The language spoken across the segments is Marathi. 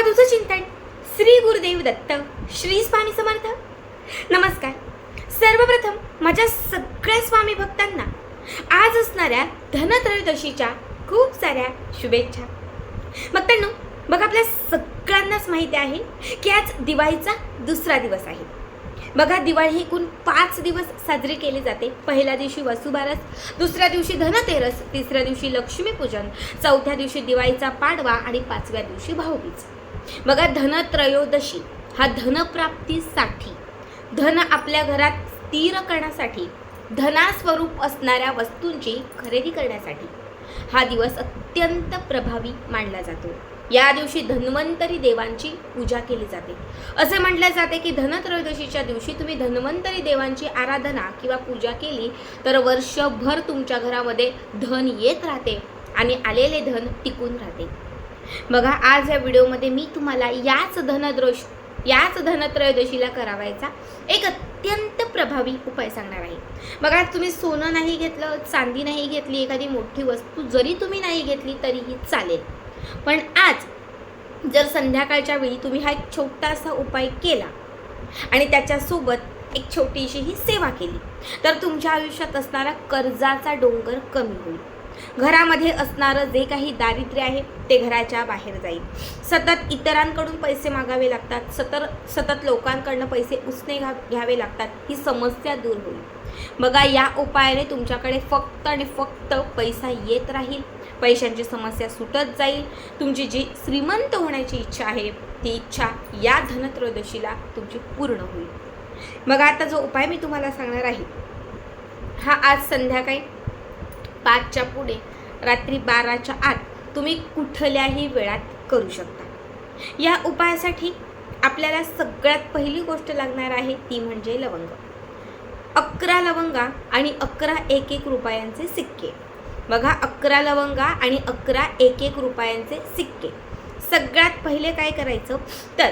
तुझं चिंतन श्री गुरुदेव दत्त श्री स्वामी समर्थ नमस्कार सर्वप्रथम माझ्या सगळ्या स्वामी भक्तांना आज असणाऱ्या धनत्रयोदशीच्या खूप साऱ्या शुभेच्छा भक्तांनो बघा आपल्या सगळ्यांनाच माहिती आहे की आज दिवाळीचा दुसरा दिवस आहे बघा दिवाळी ही एकूण पाच दिवस साजरी केली जाते पहिल्या दिवशी वसुबारस दुसऱ्या दिवशी धनतेरस तिसऱ्या दिवशी लक्ष्मीपूजन चौथ्या दिवशी दिवाळीचा पाडवा आणि पाचव्या दिवशी भाऊबीज बघा धनत्रयोदशी हा धनप्राप्तीसाठी धन आपल्या घरात स्थिर करण्यासाठी धनास्वरूप असणाऱ्या वस्तूंची खरेदी करण्यासाठी हा दिवस अत्यंत प्रभावी मानला जातो. या दिवशी धन्वंतरी देवांची पूजा केली जाते. असे म्हटले जाते की धनत्रयोदशीच्या दिवशी तुम्ही धन्वंतरी देवांची आराधना किंवा पूजा केली तर वर्षभर तुमच्या घरामध्ये धन येत राहते आणि आलेले धन टिकून राहते. बघा आज या व्हिडिओमध्ये मी तुम्हाला याच धनद्रोष याच धनत्रयोदशीला करावायचा एक अत्यंत प्रभावी उपाय सांगणार आहे. बघा तुम्ही सोनं नाही घेतलं चांदी नाही घेतली एखादी मोठी वस्तू जरी तुम्ही नाही घेतली तरीही चालेल. पण आज जर संध्याकाळच्या वेळी तुम्ही हा एक छोटासा उपाय केला आणि त्याच्यासोबत एक छोटीशी ही सेवा केली तर तुमच्या आयुष्यात असणारा कर्जाचा डोंगर कमी होईल. घरामध्ये असणारं जे काही दारिद्र्य आहे ते घराच्या बाहेर जाईल. सतत इतरांकडून पैसे मागावे लागतात. सतत सतत लोकांकडनं पैसे उसने घा घ्यावे लागतात. ही समस्या दूर होईल. बघा या उपायाने तुमच्याकडे फक्त आणि फक्त पैसा येत राहील. पैशांची समस्या सुटत जाईल. तुमची जी श्रीमंत होण्याची इच्छा आहे ती इच्छा या धनत्रयोदशीला तुमची पूर्ण होईल. मग आता जो उपाय मी तुम्हाला सांगणार आहे हा आज संध्याकाळी पाचच्या पुढे रात्री बाराच्या आत तुम्ही कुठल्याही वेळात करू शकता. या उपायासाठी आपल्याला सगळ्यात पहिली गोष्ट लागणार आहे ती म्हणजे लवंग. अकरा लवंगा आणि अकरा एक एक रुपयांचे सिक्के. बघा अकरा लवंगा आणि अकरा एक एक रुपयांचे सिक्के. सगळ्यात पहिले काय करायचं? तर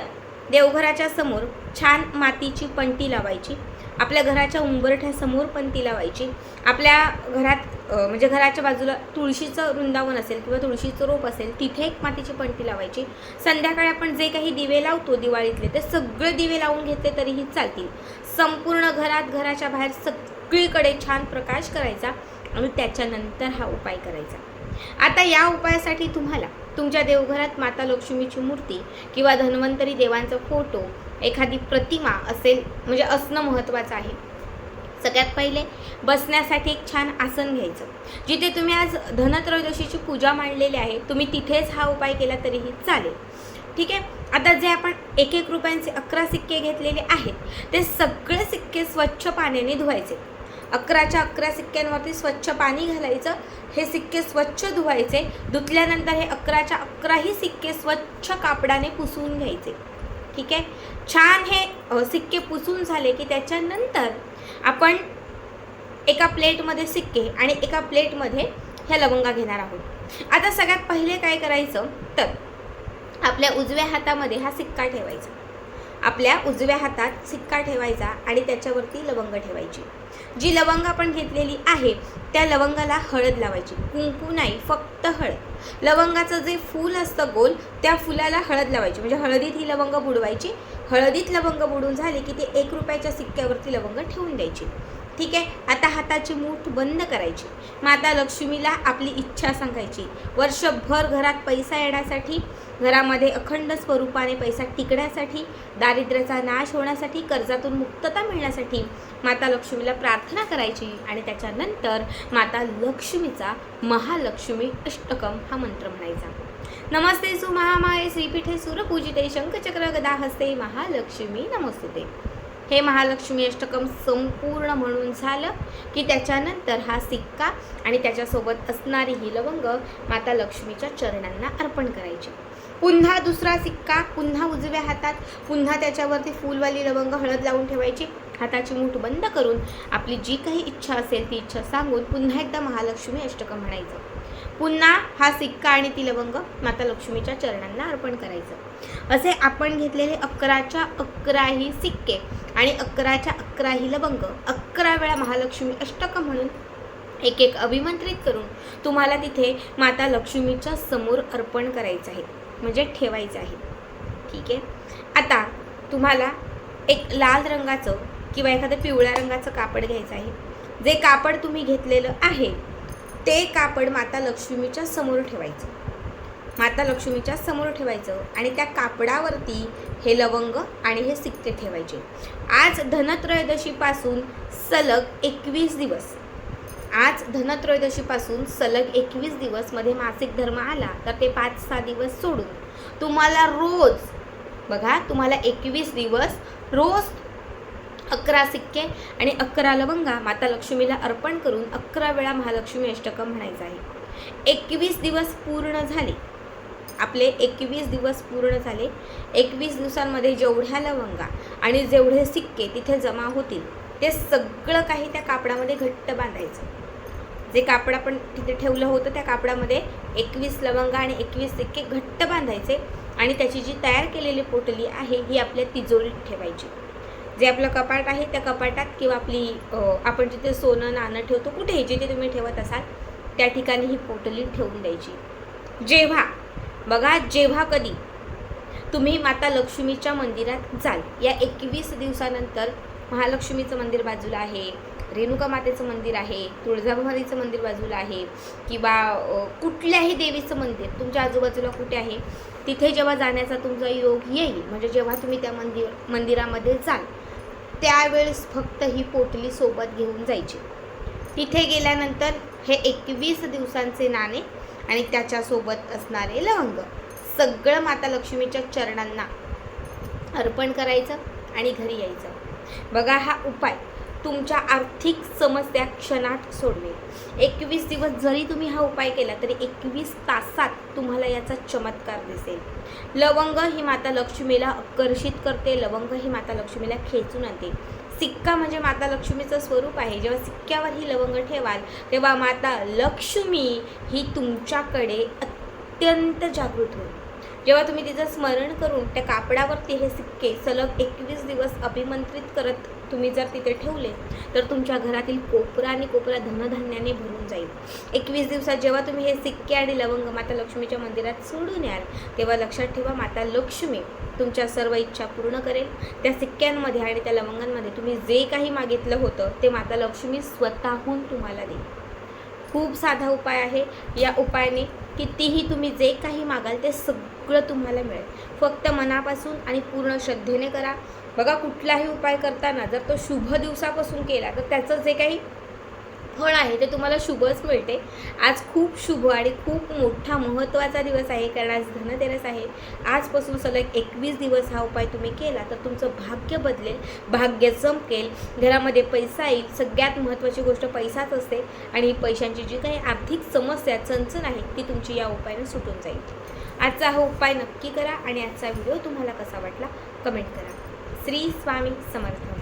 देवघराच्या समोर छान मातीची पंटी लावायची. आपल्या घराच्या उंबरठ्यासमोर पण ती लावायची आपल्या घरात म्हणजे घराच्या बाजूला तुळशीचं वृंदावन असेल किंवा तुळशीचं रोप असेल तिथे एक मातीची पणती लावायची. संध्याकाळी आपण जे काही दिवे लावतो दिवाळीतले ते सगळे दिवे लावून घेतले तरीही चालतील. संपूर्ण घरात घराच्या बाहेर सगळीकडे छान प्रकाश करायचा आणि त्याच्यानंतर हा उपाय करायचा. आता या उपायासाठी तुम्हाला तुमच्या देवघरात माता लक्ष्मीची मूर्ती किंवा धन्वंतरी देवांचा फोटो एखादी प्रतिमा असेल म्हणजे असणं महत्त्वाचं आहे. सगळ्यात पहिले बसण्यासाठी एक छान आसन घ्यायचं. जिथे तुम्ही आज धनत्रयोदशीची पूजा मांडलेली आहे तुम्ही तिथेच हा उपाय केला तरीही चालेल. ठीक आहे? आता जे आपण एक एक रुपयांचे अकरा सिक्के घेतलेले आहेत ते सगळे सिक्के स्वच्छ पाण्याने धुवायचे. अकराच्या अकरा सिक्क्यांवरती स्वच्छ पाणी घालायचं हे सिक्के स्वच्छ धुवायचे धुतल्यानंतर हे अकराच्या अकराही सिक्के स्वच्छ कापडाने पुसून घ्यायचे. ठीक आहे? छान हे सिक्के पुसून झाले की त्याच्यानंतर आपण एका प्लेटमध्ये सिक्के आणि एका प्लेटमध्ये ह्या लवंगा घेणार आहोत. आता सगळ्यात पहिले काय करायचं? तर आपल्या उजव्या हातामध्ये हा सिक्का ठेवायचा. आपल्या उजव्या हातात सिक्का ठेवायचा आणि त्याच्यावरती लवंग ठेवायची. जी लवंग आपण घेतलेली आहे त्या लवंगाला हळद लावायची. कुंकू नाही फक्त हळद. लवंगाचं जे फूल असतं गोल त्या फुलाला हळद लावायची. म्हणजे हळदीत ही लवंग बुडवायची. हळदीत लवंग बुडून झाली की ते एक रुपयाच्या सिक्क्यावरती लवंग ठेवून द्यायची. ठीक आहे? आता हाताची मूठ बंद करायची. माता लक्ष्मीला आपली इच्छा सांगायची. वर्षभर घरात पैसा येण्यासाठी घरामध्ये अखंड स्वरूपाने पैसा टिकण्यासाठी दारिद्र्याचा नाश होण्यासाठी कर्जातून मुक्तता मिळण्यासाठी माता लक्ष्मीला प्रार्थना करायची आणि त्याच्यानंतर माता लक्ष्मीचा महालक्ष्मी अष्टकम हा मंत्र म्हणायचा. नमस्ते सुमहामाये श्रीपीठे सुरपूजिते शंखचक्र गदा हस्ते महालक्ष्मी नमस्ते हे महालक्ष्मी अष्टकम संपूर्ण म्हणून झालं की त्याच्यानंतर हा सिक्का आणि त्याच्यासोबत असणारी ही लवंग माता लक्ष्मीच्या चरणांना अर्पण करायची. पुन्हा दुसरा सिक्का पुन्हा उजव्या हातात पुन्हा त्याच्यावरती फूलवाली लवंग हळद लावून ठेवायची. हाताची मूठ बंद करून आपली जी काही इच्छा असेल ती इच्छा सांगून पुन्हा एकदा महालक्ष्मी अष्टकम म्हणायचं. पुन्हा हा सिक्का आणि ती लवंग माता लक्ष्मीच्या चरणांना अर्पण करायचं. असे आपण घेतलेले अकराच्या अकराही सिक्के आणि अकराच्या अकराही लवंग अकरा वेळा महालक्ष्मी अष्टक म्हणून एक एक अभिमंत्रित करून तुम्हाला तिथे माता लक्ष्मीच्या समोर अर्पण करायचं आहे. म्हणजे ठेवायचं आहे. ठीक आहे? आता तुम्हाला एक लाल रंगाचं किंवा एखादं पिवळ्या रंगाचं कापड घ्यायचं आहे. जे कापड तुम्ही घेतलेलं आहे ते कापड माता लक्ष्मीच्या समोर ठेवायचं. माता लक्ष्मीच्या समोर ठेवायचं आणि त्या कापडावरती हे लवंग आणि हे सिक्के ठेवायचे. आज धनत्रयोदशीपासून सलग एकवीस दिवस. आज धनत्रयोदशीपासून सलग एकवीस दिवसमध्ये मासिक धर्म आला तर ते पाच सहा दिवस सोडून तुम्हाला रोज बघा तुम्हाला एकवीस दिवस रोज अकरा सिक्के आणि अकरा लवंगा माता लक्ष्मीला अर्पण करून अकरा वेळा महालक्ष्मी अष्टकं म्हणायचं आहे. एकवीस दिवस पूर्ण झाले. आपले एकवीस दिवस पूर्ण झाले. एकवीस दिवसांमध्ये जेवढ्या लवंगा आणि जेवढे सिक्के तिथे जमा होतील ते सगळं काही त्या कापडामध्ये घट्ट बांधायचं. जे कापड आपण तिथे ठेवलं होतं त्या कापडामध्ये एकवीस लवंगा आणि एकवीस सिक्के घट्ट बांधायचे आणि त्याची जी तयार केलेली पोटली आहे ही आपल्या तिजोरीत ठेवायची. जे आपलं कपाट आहे त्या कपाटात किंवा आपली आपण जिथे सोनं नाणं ठेवतो कुठेही जिथे तुम्ही ठेवत असाल त्या ठिकाणी ही पोटली ठेवून द्यायची. जेव्हा बघा जेव्हा कधी तुम्ही माता लक्ष्मीच्या मंदिरात जाल या एकवीस दिवसानंतर महालक्ष्मीचं मंदिर बाजूला आहे रेणुका मातेचं मंदिर आहे तुळजाभवानीचं मंदिर बाजूला आहे किंवा कुठल्याही देवीचं मंदिर तुमच्या आजूबाजूला कुठे आहे तिथे जेव्हा जाण्याचा तुमचा योग येईल म्हणजे जेव्हा तुम्ही त्या मंदिर मंदिरामध्ये जाल त्यावेळेस फक्त ही पोटली सोबत घेऊन जायची. तिथे गेल्यानंतर हे एकवीस दिवसांचे नाणे आणि त्याच्यासोबत असणारे लवंग. सगळं माता लक्ष्मीच्या चरणांना अर्पण करायचं आणि घरी यायचं. बघा हा उपाय. तुमच्या आर्थिक समस्या क्षणात सोडवेल. एकवीस दिवस जरी तुम्ही हा उपाय केला तरी एकवीस तासात तुम्हाला याचा चमत्कार दिसेल. लवंग ही माता लक्ष्मीला आकर्षित करते लवंग ही माता लक्ष्मीला खेचून आणते. सिक्का म्हणजे माता लक्ष्मीचं स्वरूप आहे. जेव्हा सिक्क्यावर ही लवंग ठेवाल तेव्हा माता लक्ष्मी ही तुमच्याकडे अत्यंत जागृत होईल. जेव्हा तुम्ही तिचं स्मरण करून त्या कापडावरती हे सिक्के सलग एकवीस दिवस अभिमंत्रित करत तुम्ही जर तिथे ठेवले तर तुमच्या घरातील कोपरा आणि कोपरा धनधान्याने भरून जाईल. एकवीस दिवसात जेव्हा तुम्ही हे सिक्के आणि लवंग माता लक्ष्मीच्या मंदिरात सोडून याल तेव्हा लक्षात ठेवा माता लक्ष्मी तुमच्या सर्व इच्छा पूर्ण करेल. त्या सिक्क्यांमध्ये आणि त्या लवंगांमध्ये तुम्ही जे काही मागितलं होतं ते माता लक्ष्मी स्वतःहून तुम्हाला देईल. खूप साधा उपाय आहे. या उपायाने कितीही तुम्ही जे काही मागाल ते सगळं तुम्हाला मिळेल. फक्त मनापासून आणि पूर्ण श्रद्धेने करा. बघा कुठलाही उपाय करताना जर तो शुभ दिवसापासून केला तर त्याचं जे काही फळ आहे ते तुम्हाला शुभच मिळते. आज खूप शुभ आणि खूप मोठा महत्त्वाचा दिवस आहे कारण आज धनतेरस आहे. आजपासून सलग एकवीस दिवस हा उपाय तुम्ही केला तर तुमचं भाग्य बदलेल भाग्य चमकेल घरामध्ये पैसा येईल सगळ्यात महत्त्वाची गोष्ट पैसाच असते. आणि पैशांची जी काही आर्थिक समस्या चणचण आहे ती तुमची या उपायानं सुटून जाईल. आजचा हा उपाय नक्की करा आणि आजचा व्हिडिओ तुम्हाला कसा वाटला कमेंट करा. श्री स्वामी समर्थ.